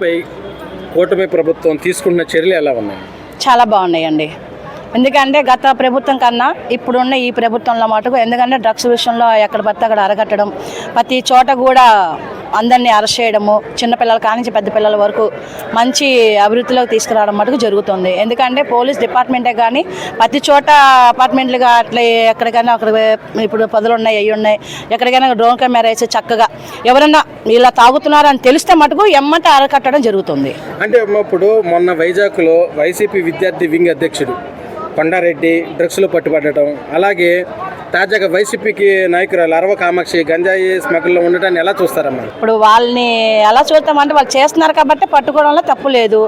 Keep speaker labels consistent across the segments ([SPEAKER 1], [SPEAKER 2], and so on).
[SPEAKER 1] పై కూటమి ప్రభుత్వం తీసుకున్న చర్యలు ఎలా ఉన్నాయి?
[SPEAKER 2] చాలా బాగున్నాయండి. ఎందుకంటే గత ప్రభుత్వం కన్నా ఇప్పుడున్న ఈ ప్రభుత్వంలో మటుకు ఎందుకంటే డ్రగ్స్ విషయంలో ఎక్కడ పడితే అక్కడ అరగట్టడం ప్రతి చోట కూడా అందరినీ అరెస్ట్ చేయడము చిన్నపిల్లల కానించి పెద్ద పిల్లల వరకు మంచి అభివృద్ధిలోకి తీసుకురావడం మటుకు జరుగుతుంది. ఎందుకంటే పోలీస్ డిపార్ట్మెంటే కానీ ప్రతి చోట అపార్ట్మెంట్లుగా అట్లా ఎక్కడికైనా అక్కడ ఇప్పుడు పదులు ఉన్నాయి అవి ఉన్నాయి ఎక్కడికైనా డ్రోన్ కెమెరా వేసి చక్కగా ఎవరన్నా ఇలా తాగుతున్నారని తెలిస్తే మటుకు ఎమ్మట అరకట్టడం జరుగుతుంది.
[SPEAKER 1] అంటే ఇప్పుడు మొన్న వైజాగ్లో వైసీపీ విద్యార్థి వింగ్ అధ్యక్షుడు కొండారెడ్డి డ్రగ్స్లో పట్టుబడటం అలాగే తాజాగా వైసీపీకి నాయకురాలు అరవ కామాక్షి గంజాయి స్మగ్లో ఉండటాన్ని ఎలా చూస్తారమ్మా?
[SPEAKER 2] ఇప్పుడు వాళ్ళని ఎలా చూస్తామంటే వాళ్ళు చేస్తున్నారు కాబట్టి పట్టుకోవడంలో తప్పు లేదు.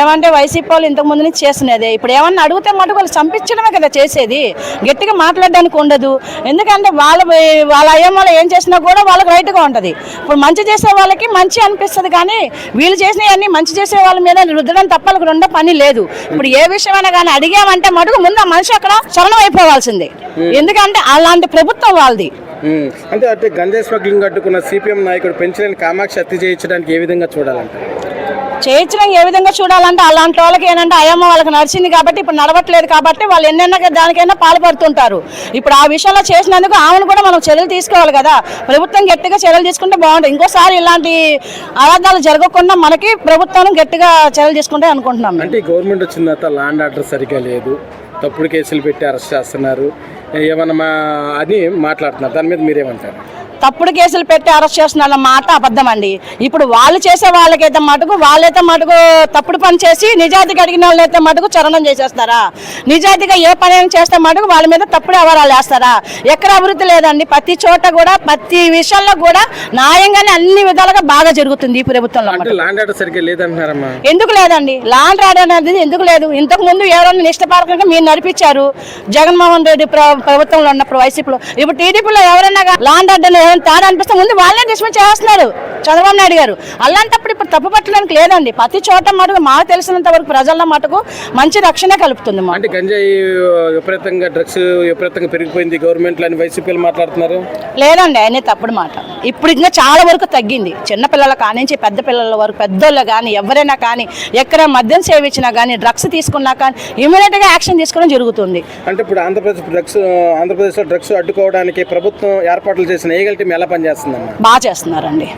[SPEAKER 2] ఏమంటే వైసీపీ వాళ్ళు ఇంతకు ముందు నుంచి చేస్తున్నదే. ఇప్పుడు ఏమన్నా అడిగితే మటుకు వాళ్ళు చంపించడమే కదా చేసేది. గట్టిగా మాట్లాడడానికి ఉండదు. ఎందుకంటే వాళ్ళ వాళ్ళ అయ్యం వాళ్ళు ఏం చేసినా కూడా వాళ్ళకి రైట్గా ఉంటుంది. ఇప్పుడు మంచి చేసే వాళ్ళకి మంచి అనిపిస్తుంది కానీ వీళ్ళు చేసినవన్నీ మంచి చేసే వాళ్ళ మీద రుద్దడం తప్ప వాళ్ళకి రెండో పని లేదు. ఇప్పుడు ఏ విషయమైనా కానీ అడిగామంటే మటుకు ముందు ఆ మనిషి అక్కడ శరణం అయిపోవాల్సిందే. ఎందుకంటే అలాంటి ప్రభుత్వం వాళ్ళది.
[SPEAKER 1] అంటే అంటే గంజాయి స్మగ్లింగ్ అడ్డుకున్న సిపిఎం నాయకుడు పెంచలేని కామాక్షి హత్య చేయించడానికి ఏ విధంగా చూడాలంటే
[SPEAKER 2] చేయించడం ఏ విధంగా చూడాలంటే అలాంటి వాళ్ళకి ఏంటంటే అయ్యమ్మ వాళ్ళకి నడిచింది కాబట్టి ఇప్పుడు నడవట్లేదు కాబట్టి వాళ్ళు ఎన్నెన్న దానికైనా పాల్పడుతుంటారు. ఇప్పుడు ఆ విషయంలో చేసినందుకు ఆమెను కూడా మనం చర్యలు తీసుకోవాలి కదా. ప్రభుత్వం గట్టిగా చర్యలు తీసుకుంటే బాగుంటుంది. ఇంకోసారి ఇలాంటి అబద్ధాలు జరగకుండా మనకి ప్రభుత్వం గట్టిగా చర్యలు తీసుకుంటే అనుకుంటున్నాం
[SPEAKER 1] అంటే గవర్నమెంట్ వచ్చిన తర్వాత ల్యాండ్ ఆర్డర్ సరిగ్గా లేదు. తప్పుడు కేసులు పెట్టి అరెస్ట్ చేస్తున్నారు. ఏమన్నా మా అని మాట్లాడుతున్నారు. దాని మీద మీరేమంటారు?
[SPEAKER 2] తప్పుడు కేసులు పెట్టి అరెస్ట్ చేస్తున్న మాట అబద్ధం అండి ఇప్పుడు వాళ్ళు చేసే వాళ్ళకైతే మటుకు వాళ్ళైతే మటుకు తప్పుడు పని చేసి నిజాయితీగా అడిగిన వాళ్ళైతే మటుకు చరణం చేసేస్తారా? నిజాయితీగా ఏ పని చేస్తే మటుకు వాళ్ళ మీద తప్పుడు అవరాలు వేస్తారా? ఎక్కడ అభివృద్ధి లేదండి. ప్రతి చోట కూడా ప్రతి విషయంలో కూడా న్యాయంగానే అన్ని విధాలుగా బాగా జరుగుతుంది ఈ ప్రభుత్వంలో ఎందుకు లేదండి? లాండ్ రాడ్ అనేది ఎందుకు లేదు? ఇంతకు ముందు ఎవరైనా నిష్టపాలకంగా మీరు నడిపించారు? జగన్మోహన్ రెడ్డి ప్ర- ప్రభుత్వంలో ఉన్నప్పుడు వైసీపీలో. ఇప్పుడు టీడీపీలో ఎవరైనా లాండ్ ఆర్డర్ ఏమైనా తేడా అనిపిస్తే ముందు వాళ్ళే డిస్మిస్ చేస్తున్నారు. చంద్రబాబు నాయుడు గారు. అలాంటప్పుడు ఇప్పుడు తప్పు పట్టడానికి లేదండి. ప్రతి చోట మటుకు మాకు తెలిసినంత వరకు ప్రజల మటుకు మంచి రక్షణ కలుపుతుంది
[SPEAKER 1] అంటే గంజాయి విపరీతంగా డ్రగ్స్ విపరీతంగా పెరిగిపోయింది. గవర్నమెంట్లో అని వైసీపీలు మాట్లాడుతున్నారు.
[SPEAKER 2] లేదండి ఆయన తప్పుడు మాట. ఇప్పుడు ఇంకా చాలా వరకు తగ్గింది. చిన్నపిల్లల కానించి పెద్ద పిల్లల వరకు పెద్దోళ్ళు కానీ ఎవరైనా కానీ ఎక్కడ మద్యం సేవించినా కానీ డ్రగ్స్ తీసుకున్నా కానీ ఇమీడియట్గా యాక్షన్ తీసుకోవడం జరుగుతుంది.
[SPEAKER 1] అంటే ఇప్పుడు ఆంధ్రప్రదేశ్ డ్రగ్స్ ఆంధ్రప్రదేశ్లో డ్రగ్స్ అడ్డుకోవడానికి ప్రభుత్వం ఏర్పాట్లు చేసిన ఏగల్ టీం ఎలా పనిచేస్తుందమ్మా?
[SPEAKER 2] బాగా చేస్తున్నారండి.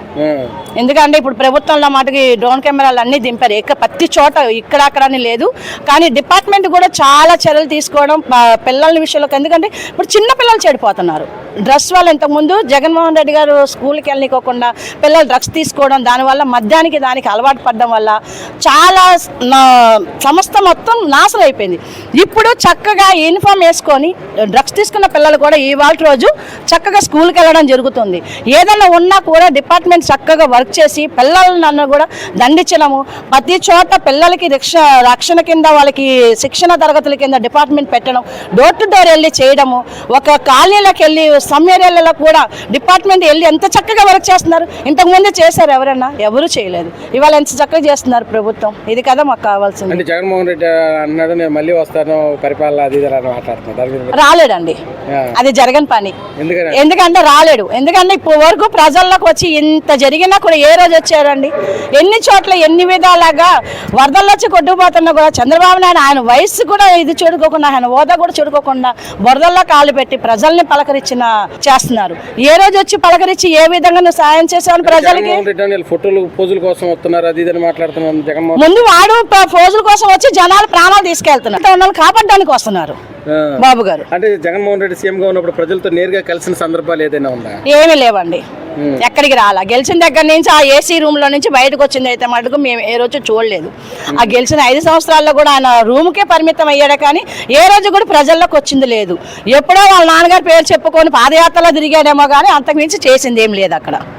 [SPEAKER 2] ఎందుకంటే ఇప్పుడు ప్రభుత్వంలో మటుకి డ్రోన్ కెమెరాలు అన్నీ దింపారు. ఇక్కడ ప్రతి చోట ఇక్కడ అక్కడ అని లేదు. కానీ డిపార్ట్మెంట్ కూడా చాలా చర్యలు తీసుకోవడం పిల్లల విషయంలో ఎందుకంటే ఇప్పుడు చిన్న పిల్లలు చెడిపోతున్నారు. డ్రగ్స్ వల్ల ఇంతకుముందు జగన్మోహన్ రెడ్డి గారు స్కూల్కి వెళ్ళనికోకుండా పిల్లలు డ్రగ్స్ తీసుకోవడం దానివల్ల మద్యానికి దానికి అలవాటు పడడం వల్ల చాలా నా- సంస్థ మొత్తం నాశనం అయిపోయింది. ఇప్పుడు చక్కగా యూనిఫామ్ వేసుకొని డ్రగ్స్ తీసుకున్న పిల్లలు కూడా ఇవాళ రోజు చక్కగా స్కూల్కి వెళ్ళడం జరుగుతుంది. ఏదైనా ఉన్నా కూడా డిపార్ట్మెంట్ చక్కగా వర్క్ చేసి పిల్లలను కూడా దండించడము ప్రతి చోట పిల్లలకి రక్ష రక్షణ కింద వాళ్ళకి శిక్షణ తరగతుల కింద డిపార్ట్మెంట్ పెట్టడం డోర్ టు డోర్ వెళ్ళి చేయడము ఒక కాలనీలకు వెళ్ళి సమ్ ఏరియాలలో కూడా డిపార్ట్మెంట్ వెళ్ళి ఎంత చక్కగా వర్క్ చేస్తున్నారు ఇంతకుముందు చేశారు ఎవరైనా ఎవరు చేయలేదు. ఇవాళ ఎంత చక్కగా చేస్తున్నారు ప్రభుత్వం? ఇది కదా మాకు కావాల్సింది.
[SPEAKER 1] జగన్మోహన్ రెడ్డి అన్నాడు నేను మళ్ళీ వస్తాను. పరిపాలన అది ఇది అని మాట్లాడుతున్నాను దాని
[SPEAKER 2] రాలేడండి. అది జరగని పని. ఎందుకంటే రాలేడు. ఎందుకంటే ఇప్పుడు వరకు ప్రజల్లోకి వచ్చి ఇంత జరిగినా కూడా ఏ రోజు వచ్చారండి? ఎన్ని చోట్ల ఎన్ని విధాలుగా వరదల్లో వచ్చి కొట్టుకుపోతున్నా కూడా చంద్రబాబు నాయుడు ఆయన వయస్సు కూడా ఇది చూడుకోకుండా ఆయన హోదా కూడా చూడుకోకుండా వరదల్లో కాలు పెట్టి ప్రజల్ని పలకరించిన చేస్తున్నారు. ఏ రోజు వచ్చి పలకరించి ఏ విధంగా సాయం చేసావని ప్రజలకి?
[SPEAKER 1] పోజుల కోసం వస్తున్నారు అది
[SPEAKER 2] ముందు వాడు ప- ఫోజుల కోసం వచ్చి జనాలు ప్రాణాలు తీసుకెళ్తున్నారు. కాపాడడానికి వస్తున్నారు. బాబు గారు.
[SPEAKER 1] అంటే జగన్మోహన్ రెడ్డి సీఎం గా ఉన్నప్పుడు ప్రజలతో నేరుగా కలిసిన సందర్భాలు ఏదైనా ఉందా?
[SPEAKER 2] ఏమీ లేవండి. ఎక్కడికి రాలా. గెలిచిన దగ్గర నుంచి ఆ ఏసీ రూమ్లో నుంచి బయటకు వచ్చింది అయితే మటుకు మేము ఏ రోజు చూడలేదు. ఆ గెలిచిన ఐదు సంవత్సరాల్లో కూడా ఆయన రూమ్ కే పరిమితం అయ్యాడే కానీ ఏ రోజు కూడా ప్రజల్లోకి వచ్చింది లేదు. ఎప్పుడో వాళ్ళ నాన్నగారి పేరు చెప్పుకొని పాదయాత్రలో తిరిగాడేమో కానీ అంతకుమించి చేసింది ఏం లేదు అక్కడ.